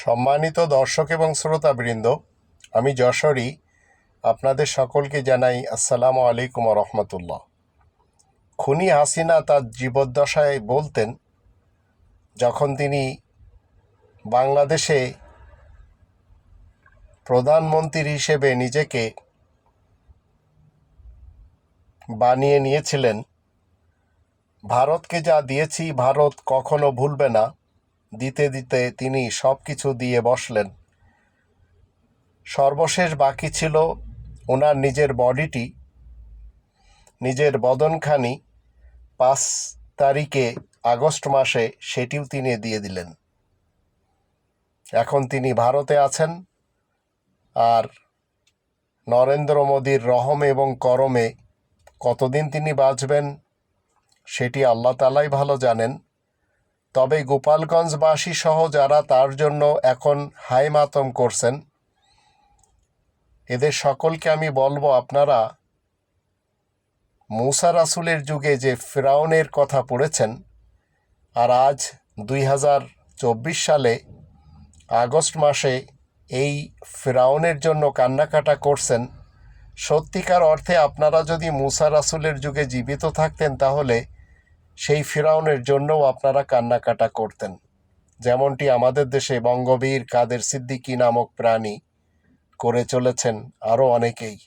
সম্মানিত দর্শক এবং শ্রোতাবৃন্দ, আমি যশোরী। আপনাদের সকলকে জানাই আসসালামু আলাইকুম রহমতুল্লাহ। খুনি হাসিনা তার জীবদ্দশায় বলতেন, যখন তিনি বাংলাদেশে প্রধানমন্ত্রী হিসেবে নিজেকে বানিয়ে নিয়েছিলেন, ভারতকে যা দিয়েছি ভারত কখনো ভুলবে না। দিতে দিতে তিনি সব কিছু দিয়ে বসলেন। সর্বশেষ বাকি ছিল ওনার নিজের বডিটি, নিজের বদনখানি। পাঁচ তারিখে আগস্ট মাসে সেটিও তিনি দিয়ে দিলেন। এখন তিনি ভারতে আছেন আর নরেন্দ্র মোদীর রহম এবং করমে কতদিন তিনি বাঁচবেন সেটি আল্লাহ তালাই ভালো জানেন। তবে গোপালগঞ্জবাসী সহ যারা তার জন্য এখন হাই মাতম করছেন, এদের সকলকে আমি বলব আপনারা মুসা রাসুলের যুগে যে ফেরাউনের কথা পড়েছেন, আর আজ দুই হাজার চব্বিশ সালে আগস্ট মাসে এই ফেরাউনের জন্য কান্নাকাটা করছেন, সত্যিকার অর্থে আপনারা যদি মুসা রাসুলের যুগে জীবিত থাকতেন তাহলে সেই ফিরাউনের জন্যও আপনারা কান্নাকাটা করতেন। যেমনটি আমাদের দেশে বঙ্গবীর কাদের সিদ্দিকী নামক প্রাণী করে চলেছেন আরও অনেকেই।